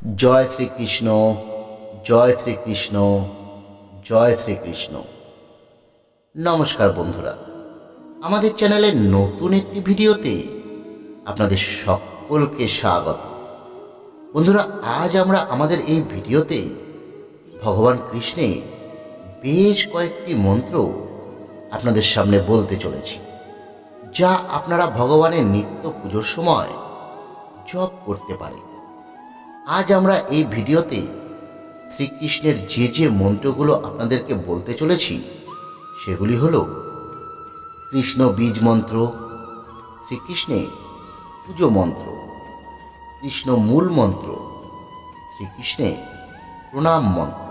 জয় শ্রীকৃষ্ণ জয় শ্রীকৃষ্ণ জয় শ্রীকৃষ্ণ। নমস্কার বন্ধুরা। আমাদের চ্যানেলের নতুন একটি ভিডিওতে আপনাদের সকলকে স্বাগত। বন্ধুরা, আজ আমরা আমাদের এই ভিডিওতে ভগবান কৃষ্ণের বেশ কয়েকটি মন্ত্র আপনাদের সামনে বলতে চলেছি, যা আপনারা ভগবানের নিত্য পুজোর সময় জপ করতে পারেন। আজ আমরা এই ভিডিওতে শ্রীকৃষ্ণের যে যে মন্ত্রগুলো আপনাদেরকে বলতে চলেছি, সেগুলি হল কৃষ্ণ বীজ মন্ত্র শ্রীকৃষ্ণের পুজো মন্ত্র, কৃষ্ণ মূল মন্ত্র শ্রীকৃষ্ণের প্রণাম মন্ত্র,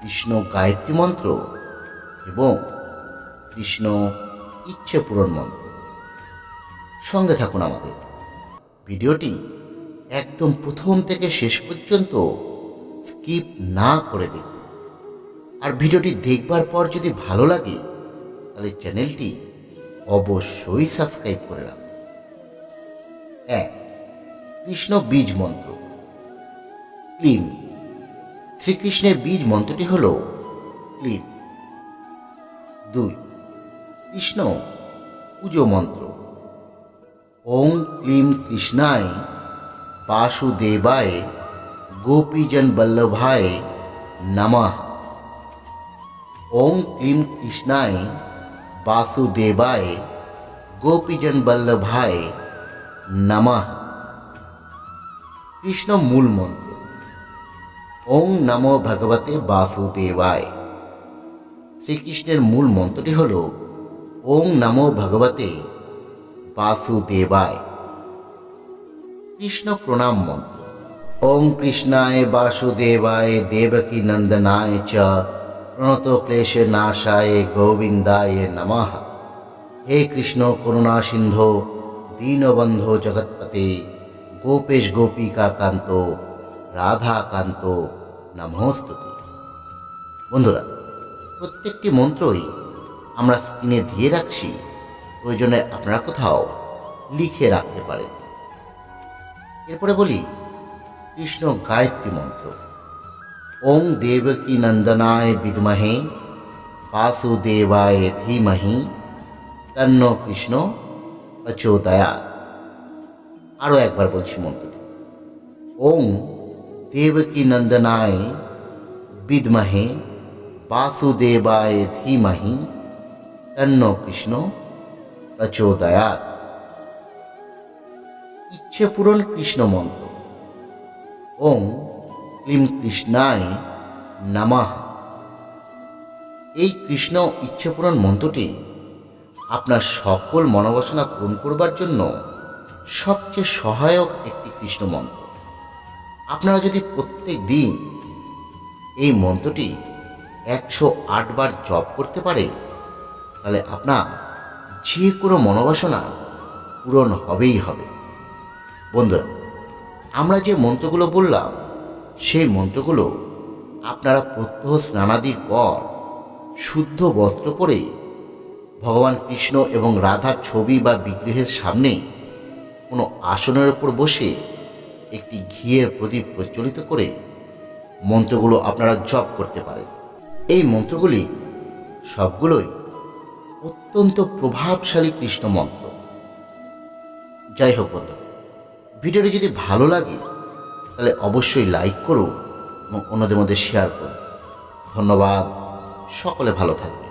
কৃষ্ণ গায়ত্রী মন্ত্র এবং কৃষ্ণ ইচ্ছে পূরণ মন্ত্র। সঙ্গে থাকুন আমাদের। ভিডিওটি একদম প্রথম থেকে শেষ পর্যন্ত স্কিপ না করে দেখুন। আর ভিডিওটি দেখবার পর যদি ভালো লাগে, তাহলে চ্যানেলটি অবশ্যই সাবস্ক্রাইব করে রাখুন। এক, কৃষ্ণ বীজ মন্ত্র। ক্লিম শ্রীকৃষ্ণের বীজ মন্ত্রটি হল ক্লিম দুই, কৃষ্ণ পুজো মন্ত্র। ওং ক্লিম কৃষ্ণায় বাসুদেবায় গোপীজন বল্লভায় নমঃ ওং ক্লিম কৃষ্ণায় বাসুদেবায় গোপীজন বল্লভায় নমঃ কৃষ্ণ মূল মন্ত্র ওং নমো ভগবতে বাসুদেবায় শ্রীকৃষ্ণের মূল মন্ত্রটি হল ওং নমো ভগবতে বাসুদেবায় কৃষ্ণ প্রণাম মন্ত্র। ওং কৃষ্ণায় বাসুদেবায় দেবকী নন্দনায় চ প্রণত ক্লেশ নাশায় গোবিন্দায় নমঃ। হে কৃষ্ণ করুণা সিন্ধু, দীনবন্ধো জগৎপতে, গোপেশ গোপিকা কান্ত, রাধা কান্ত নমস্তুতে বন্ধুরা, প্রত্যেকটি মন্ত্রই আমরা স্ক্রিনে দিয়ে রাখছি। প্রয়োজনে আপনারা কোথাও লিখে রাখতে পারেন। এরপরে বলি, কৃষ্ণ গায়ত্রী মন্ত্র। ওং দেবকী নন্দনায় বিদ্মহে, বাসুদেবায় ধীমহি, তন্ন কৃষ্ণ প্রচোদয়া আরও একবার বলছি মন্ত্রটি। ওং দেবকী নন্দনায় বিদ্মহে, বাসুদেবায় ধীমহি, তন্ন কৃষ্ণ প্রচোদয়াত ইচ্ছে পূরণ কৃষ্ণ মন্ত্র। ওং ক্লিম কৃষ্ণায় নামাহ এই কৃষ্ণ ইচ্ছে পূরণ মন্ত্রটি আপনার সকল মনোবাসনা পূরণ করবার জন্য সবচেয়ে সহায়ক একটি কৃষ্ণ মন্ত্র। আপনারা যদি প্রত্যেক দিন এই মন্ত্রটি একশো আটবার জপ করতে পারে, তাহলে আপনার যে কোনো মনোবাসনা পূরণ হবেই হবে। বন্ধুরা আমরা যে মন্ত্রগুলো বললাম, সেই মন্ত্রগুলো আপনারা প্রত্যহ স্নানাদির পর শুদ্ধ বস্ত্র পরে ভগবান কৃষ্ণ এবং রাধার ছবি বা বিগ্রহের সামনে কোনো আসনের ওপর বসে একটি ঘিয়ের প্রদীপ প্রজ্বলিত করে মন্ত্রগুলো আপনারা জপ করতে পারেন। এই মন্ত্রগুলি সবগুলোই অত্যন্ত প্রভাবশালী কৃষ্ণ মন্ত্র। যাই হোক বন্ধু ভিডিওটি যদি ভালো লাগে, তাহলে অবশ্যই লাইক করো এবং অন্যদের মধ্যে শেয়ার করো ধন্যবাদ। সকলে ভালো থাকবে